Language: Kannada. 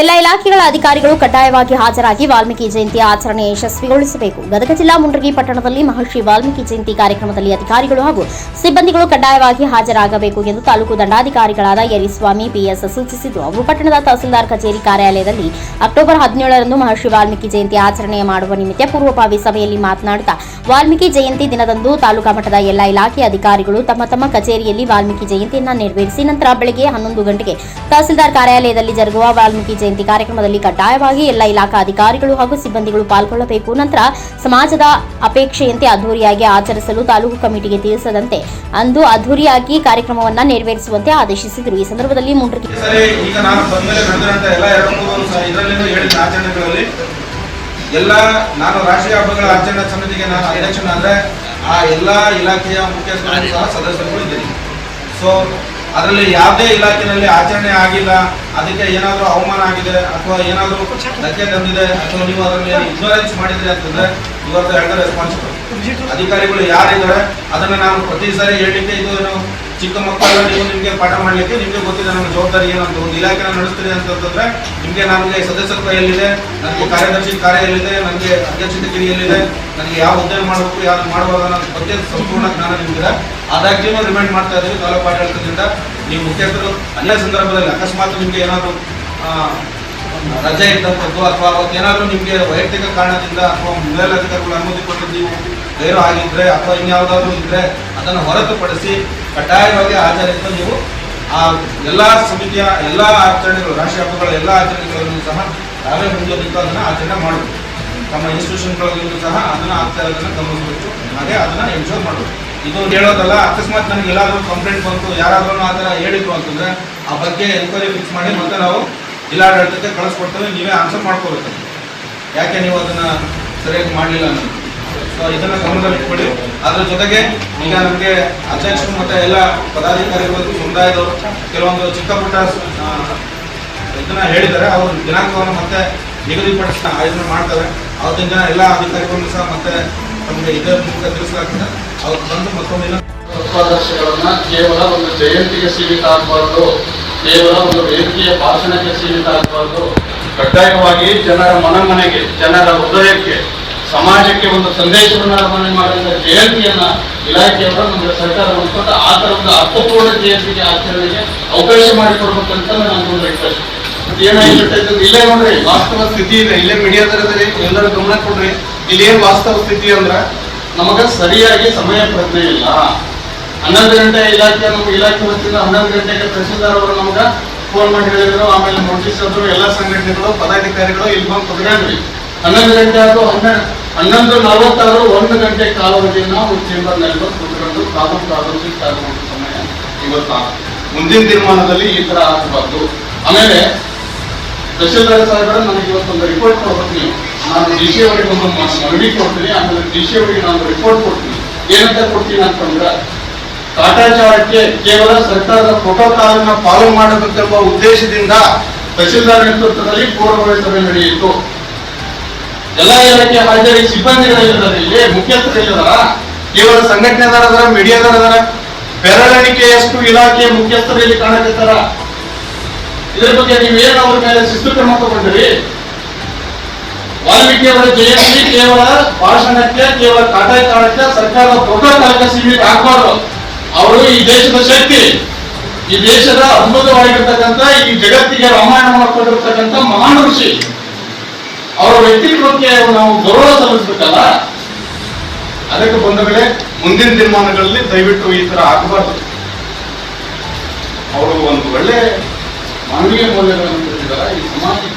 ಎಲ್ಲ ಇಲಾಖೆಗಳ ಅಧಿಕಾರಿಗಳು ಕಡ್ಡಾಯವಾಗಿ ಹಾಜರಾಗಿ ವಾಲ್ಮೀಕಿ ಜಯಂತಿ ಆಚರಣೆ ಯಶಸ್ವಿಗೊಳಿಸಬೇಕು. ಗದಗ ಜಿಲ್ಲಾ ಮುಂಡ್ರಗಿ ಪಟ್ಟಣದಲ್ಲಿ ಮಹರ್ಷಿ ವಾಲ್ಮೀಕಿ ಜಯಂತಿ ಕಾರ್ಯಕ್ರಮದಲ್ಲಿ ಅಧಿಕಾರಿಗಳು ಹಾಗೂ ಸಿಬ್ಬಂದಿಗಳು ಕಡ್ಡಾಯವಾಗಿ ಹಾಜರಾಗಬೇಕು ಎಂದು ತಾಲೂಕು ದಂಡಾಧಿಕಾರಿಗಳಾದ ಯರಿಸ್ವಾಮಿ ಪಿಎಸ್ ಸೂಚಿಸಿದ್ದು ಅವರು ಪಟ್ಟಣದ ತಹಸೀಲ್ದಾರ್ ಕಚೇರಿ ಕಾರ್ಯಾಲಯದಲ್ಲಿ ಅಕ್ಟೋಬರ್ ಹದಿನೇಳರಂದು ಮಹರ್ಷಿ ವಾಲ್ಮೀಕಿ ಜಯಂತಿ ಆಚರಣೆ ಮಾಡುವ ನಿಮಿತ್ತ ಪೂರ್ವಭಾವಿ ಸಭೆಯಲ್ಲಿ ಮಾತನಾಡುತ್ತಾ, ವಾಲ್ಮೀಕಿ ಜಯಂತಿ ದಿನದಂದು ತಾಲೂಕಾ ಮಟ್ಟದ ಎಲ್ಲ ಇಲಾಖೆ ಅಧಿಕಾರಿಗಳು ತಮ್ಮ ತಮ್ಮ ಕಚೇರಿಯಲ್ಲಿ ವಾಲ್ಮೀಕಿ ಜಯಂತಿಯನ್ನು ನೆರವೇರಿಸಿ, ನಂತರ ಬೆಳಗ್ಗೆ ಹನ್ನೊಂದು ಗಂಟೆಗೆ ತಹಸೀಲ್ದಾರ್ ಕಾರ್ಯಾಲಯದಲ್ಲಿ ಜರುಗುವ ವಾಲ್ಮೀಕಿ ಜಯಂತಿ ಕಾರ್ಯಕ್ರಮದಲ್ಲಿ ಕಡ್ಡಾಯವಾಗಿ ಎಲ್ಲ ಇಲಾಖಾ ಅಧಿಕಾರಿಗಳು ಹಾಗೂ ಸಿಬ್ಬಂದಿಗಳು ಪಾಲ್ಗೊಳ್ಳಬೇಕು. ನಂತರ ಸಮಾಜದ ಅಪೇಕ್ಷೆಯಂತೆ ಅದ್ದೂರಿಯಾಗಿ ಆಚರಿಸಲು ತಾಲೂಕು ಕಮಿಟಿಗೆ ತಿಳಿಸದಂತೆ ಅಂದು ಅದ್ದೂರಿಯಾಗಿ ಕಾರ್ಯಕ್ರಮವನ್ನು ನೆರವೇರಿಸುವಂತೆ ಆದೇಶಿಸಿದರು. ಈ ಸಂದರ್ಭದಲ್ಲಿ ಮುಂಡ್ರಗಿ ಎಲ್ಲ ನಾನು ರಾಷ್ಟ್ರೀಯ ಹಬ್ಬಗಳ ಆಚರಣಾ ಸಮಿತಿಗೆ ನಾನು ಅಧ್ಯಕ್ಷನಾದ್ರೆ ಆ ಎಲ್ಲ ಇಲಾಖೆಯ ಮುಖ್ಯಸ್ಥರು ಸಹ ಸದಸ್ಯರುಗಳು ಇದ್ದೀನಿ ಸೊ ಅದರಲ್ಲಿ ಯಾವುದೇ ಇಲಾಖೆಯಲ್ಲಿ ಆಚರಣೆ ಆಗಿಲ್ಲ, ಅದಕ್ಕೆ ಏನಾದರೂ ಅವಮಾನ ಆಗಿದೆ ಅಥವಾ ಏನಾದರೂ ಧಕ್ಕೆ ತಂದಿದೆ ಅಥವಾ ನೀವು ಅದರಲ್ಲಿ ಇನ್ಶೂರೆನ್ಸ್ ಮಾಡಿದ್ರೆ ಅಂತಂದ್ರೆ ಇವತ್ತು ಎರಡು ರೆಸ್ಪಾನ್ಸಿಬಲ್ ಅಧಿಕಾರಿಗಳು ಯಾರಿದ್ದಾರೆ, ಅದನ್ನು ನಾನು ಪ್ರತಿ ಸಾರಿ ಹೇಳಲಿಕ್ಕೆ ಇದು ಏನು ಚಿಕ್ಕ ಮಕ್ಕಳ ನೀವು ನಿಮಗೆ ಪಾಠ ಮಾಡಲಿಕ್ಕೆ, ನಿಮಗೆ ಗೊತ್ತಿದೆ ನನ್ನ ಜವಾಬ್ದಾರಿ ಏನಂತ ಒಂದು ಇಲಾಖೆನ ನಡೆಸ್ತೀರಿ ಅಂತಂದ್ರೆ, ನಿಮಗೆ ನನಗೆ ಸದಸ್ಯತ್ವ ಎಲ್ಲಿದೆ ನನಗೆ ಕಾರ್ಯದರ್ಶಿ ಕಾರ್ಯ ಎಲ್ಲಿದೆ ನನಗೆ ಅಧ್ಯಕ್ಷತೆ ಕಿರಿ ಎಲ್ಲಿದೆ ನನಗೆ ಯಾವ ಹುದ್ದೆ ಮಾಡಬೇಕು, ಯಾವ್ದು ಮಾಡಬಾರ್ದು ಅನ್ನೋ ಬಗ್ಗೆ ಸಂಪೂರ್ಣ ಜ್ಞಾನ ನಿಮಗಿದೆ. ಆದಾಗ್ಯೂ ರಿಮೈಂಡ್ ಮಾಡ್ತಾ ಇದ್ದೀವಿ, ತಾಲೂಕು ಆಡಳಿತದಿಂದ. ನೀವು ಮುಖ್ಯಸ್ಥರು ಅನ್ಯ ಸಂದರ್ಭದಲ್ಲಿ ಅಕಸ್ಮಾತ್ ನಿಮಗೆ ಏನಾದರೂ ರಜೆ ಇದ್ದಂಥದ್ದು ಅಥವಾ ಅವತ್ತೇನಾದರೂ ನಿಮಗೆ ವೈಯಕ್ತಿಕ ಕಾರಣದಿಂದ ಅಥವಾ ಮೇಲಧಿಕಾರಿಗಳು ಅನುಮತಿ ಕೊಟ್ಟು ನೀವು ಗೈರು ಆಗಿದ್ರೆ ಅಥವಾ ಇನ್ಯಾವುದಾದ್ರೂ ಇದ್ದರೆ ಅದನ್ನು ಹೊರತುಪಡಿಸಿ ಕಡ್ಡಾಯವಾಗಿ ಆಚರಿಸಲು ನೀವು ಆ ಎಲ್ಲ ಸಮಿತಿಯ ಎಲ್ಲ ಆಚರಣೆಗಳು, ರಾಷ್ಟ್ರೀಯ ಹಬ್ಬಗಳ ಎಲ್ಲ ಆಚರಣೆಗಳನ್ನು ಸಹ ತಾವೇ ಮುಂದೆ ಅದನ್ನು ಆಚರಣೆ ಮಾಡಬೇಕು. ತಮ್ಮ ಇನ್ಸ್ಟಿಟ್ಯೂಷನ್ಗಳಲ್ಲೂ ಸಹ ಅದನ್ನು ಆಗ್ತಾ ಇರೋದನ್ನು ಗಮನಿಸಬೇಕು. ಹಾಗೆ ಅದನ್ನು ಎನ್ಶೋರ್ ಮಾಡಬೇಕು. ಇದು ಹೇಳೋದಲ್ಲ, ಅಕಸ್ಮಾತ್ ನನಗೆ ಎಲ್ಲಾದರೂ ಕಂಪ್ಲೇಂಟ್ ಬಂತು, ಯಾರಾದರೂ ಆ ಥರ ಹೇಳಿದ್ರು ಅಂತಂದರೆ ಆ ಬಗ್ಗೆ ಎನ್ಕ್ವೈರಿ ಫಿಕ್ಸ್ ಮಾಡಿ ಮತ್ತೆ ನಾವು ಜಿಲ್ಲಾಡಳಿತಕ್ಕೆ ಕಳಿಸ್ಕೊಡ್ತೇವೆ, ನೀವೇ ಆನ್ಸರ್ ಮಾಡ್ಕೋಬೇಕು ಯಾಕೆ ನೀವು ಅದನ್ನ ಸರಿಯಾಗಿ ಮಾಡಲಿಲ್ಲ ಅನ್ನೋದು ಸೊ ಇದನ್ನ ಗಮನದಲ್ಲಿಟ್ಕೊಳ್ಳಿ ಅದ್ರ ಜೊತೆಗೆ ಈಗ ನಮಗೆ ಅಧ್ಯಕ್ಷರು ಮತ್ತೆ ಎಲ್ಲ ಪದಾಧಿಕಾರಿಗಳು, ಸಮುದಾಯದವರು, ಕೆಲವೊಂದು ಚಿಕ್ಕ ಪುಟ್ಟ ಇದನ್ನು ಹೇಳಿದ್ದಾರೆ. ಅವರು ದಿನಾಂಕವನ್ನು ಮತ್ತೆ ನಿಗದಿಪಡಿಸ್ತಾ ಆಯೋಜನೆ ಮಾಡ್ತಾರೆ. ಅವತ್ತಿನ ದಿನ ಎಲ್ಲ ಅಧಿಕಾರಿಗಳನ್ನು ಸಹ ಮತ್ತೆ ನಮಗೆ ಇದರ ಮೂಲಕ ತಿಳಿಸಲಾಗ್ತದೆ. ಅವ್ರು ಬಂದು ಇನ್ನೊಂದು ತತ್ವಾದರ್ಶಗಳನ್ನ ಕೇವಲ ಒಂದು ಜಯಂತಿಗೆ ಸೀಮಿತ ಆಗಬಾರ್ದು. ಕೇವಲ ಒಂದು ವೇದಿಕೆಯ ಭಾಷಣಕ್ಕೆ ಸೀಮಿತ ಕಡ್ಡಾಯವಾಗಿ ಜನರ ಮನ ಮನೆಗೆ ಜನರ ಹೃದಯಕ್ಕೆ, ಸಮಾಜಕ್ಕೆ ಒಂದು ಸಂದೇಶವನ್ನು ರವಾನೆ ಮಾಡಿದ ಜಯಂತಿಯನ್ನ ಇಲಾಖೆಯವರು ನಮಗೆ ಸರ್ಕಾರ ಕೊಟ್ಟು ಆ ಒಂದು ಅರ್ಥಪೂರ್ಣ ಜಯಂತಿಗೆ ಆಚರಣೆಗೆ ಅವಕಾಶ ಮಾಡಿಕೊಡ್ಬೇಕಂತ ನಾನು ರಿಕ್ವೆಸ್ಟ್ ಅಂತಂದ್ರೆ ಇಲ್ಲೇ ನೋಡ್ರಿ, ವಾಸ್ತವ ಸ್ಥಿತಿ ಇದೆ. ಇಲ್ಲೇ ಮೀಡಿಯಾದರದಲ್ಲಿ ಎಲ್ಲರೂ ಗಮನ ಕೊಡ್ರಿ. ಇಲ್ಲಿ ಏನ್ ವಾಸ್ತವ ಸ್ಥಿತಿ ಅಂದ್ರ, ನಮಗ ಸರಿಯಾಗಿ ಸಮಯ ಪ್ರಜ್ಞೆ ಇಲ್ಲ. ಹನ್ನೊಂದು ಗಂಟೆ ಇಲಾಖೆ ನಮ್ಮ ಇಲಾಖೆ ವತಿಯಿಂದ ಹನ್ನೊಂದು ಗಂಟೆಗೆ ತಹಸೀಲ್ದಾರ್ ಅವರು ನಮ್ಗ ಫೋನ್ ಮಾಡಿ ಹೇಳಿದ್ರು. ಆಮೇಲೆ ನೋಟಿಸ್ ಆದ್ರು ಎಲ್ಲ ಸಂಘಟನೆಗಳು, ಪದಾಧಿಕಾರಿಗಳು ಇಲ್ಲಿ ಬಂದು ಕುತ್ಕೊಂಡ್ವಿ. ಹನ್ನೊಂದು ಗಂಟೆ ಆದ್ರು ಹನ್ನೆರಡು ಹನ್ನೊಂದು ನಲವತ್ತಾರು ಒಂದು ಗಂಟೆ ಕಾಲಾವಧಿಯನ್ನು ನಾವು ಚೇಂಬರ್ನಲ್ಲಿ ಬಂದು ಕುತ್ಕೊಂಡು ತಾಲೂಕು ಕಾನೂನು ಆಗುವಂತ ಸಮಯ ಇವತ್ತು ಮುಂದಿನ ತೀರ್ಮಾನದಲ್ಲಿ ಈ ತರ ಆಗಬಾರ್ದು. ಆಮೇಲೆ ತಹಶೀಲ್ದಾರ್ ಸಾಹೇಬರ, ನನಗೆ ಇವತ್ತೊಂದು ರಿಪೋರ್ಟ್ ಕೊಡ್ಬೇಕು ನಾನು ಡಿ ಸಿ ಅವರಿಗೆ ಒಂದು ಮನವಿ ಕೊಡ್ತೀನಿ. ಆಮೇಲೆ ಡಿ ಸಿ ಅವರಿಗೆ ನಾನು ರಿಪೋರ್ಟ್ ಕೊಡ್ತೀನಿ. ಏನಂತ ಕೊಡ್ತೀನಿ ಅಂತಂದ್ರೆ ಕಾಟಾಚಾರಕ್ಕೆ ಕೇವಲ ಸರ್ಕಾರದ ಪ್ರೋಟೋಕಾಲ್ ಫಾಲೋ ಮಾಡಬೇಕೆಂಬ ಉದ್ದೇಶದಿಂದ ತಹಸೀಲ್ದಾರ್ ನೇತೃತ್ವದಲ್ಲಿ ಪೂರ್ವಭಾವಿ ಸಭೆ ನಡೆಯಿತು. ಎಲ್ಲ ಇಲಾಖೆ ಹಾಜರಿ ಸಿಬ್ಬಂದಿಗಳಿದ್ದಾರೆ ಇಲ್ಲಿ ಮುಖ್ಯಸ್ಥರಿದ್ದಾರ ಕೇವಲ ಮೀಡಿಯಾ ದರದರ ಬೆರಳೆಣಿಕೆಯಷ್ಟು ಇಲಾಖೆಯ ಮುಖ್ಯಸ್ಥರಲ್ಲಿ ಕಾಣಕತ್ತಾರ. ಇದರ ಬಗ್ಗೆ ನೀವೇನು ಅವರ ಮೇಲೆ ಶಿಸ್ತು ಕ್ರಮ ತಗೊಂಡ್ರಿ? ವಾಲ್ಮೀಕಿ ಅವರ ಜಯಂತಿ ಕೇವಲ ಭಾಷಣಕ್ಕೆ, ಕೇವಲ ಕಾಟಾಯ ಕಾರಣಕ್ಕೆ ಸರ್ಕಾರದ ಕಾಲಕ್ಕೆ ಸೀಮಿತ ಆಗಬಾರ್ದು. ಅವರು ಈ ದೇಶದ ಶಕ್ತಿ. ಈ ದೇಶದ ಅದ್ಭುತವಾಗಿರ್ತಕ್ಕಂಥ, ಈ ಜಗತ್ತಿಗೆ ರಾಮಾಯಣ ಮಾಡ್ಕೊಂಡಿರ್ತಕ್ಕಂಥ ಮಹಾನ್ ಋಷಿ. ಅವರ ವ್ಯಕ್ತಿತ್ವಕ್ಕೆ ನಾವು ಗೌರವ ಸಲ್ಲಿಸ್ಬೇಕಲ್ಲ? ಅದಕ್ಕೆ ಬಂಧುಗಳೇ, ಮುಂದಿನ ತೀರ್ಮಾನಗಳಲ್ಲಿ ದಯವಿಟ್ಟು ಈ ತರ ಆಗಬಾರ್ದು. ಅವರು ಒಂದು ಒಳ್ಳೆ ಮಾನವೀಯ ಮೌಲ್ಯಗಳನ್ನು ಈ ಸಮಾಜಕ್ಕೆ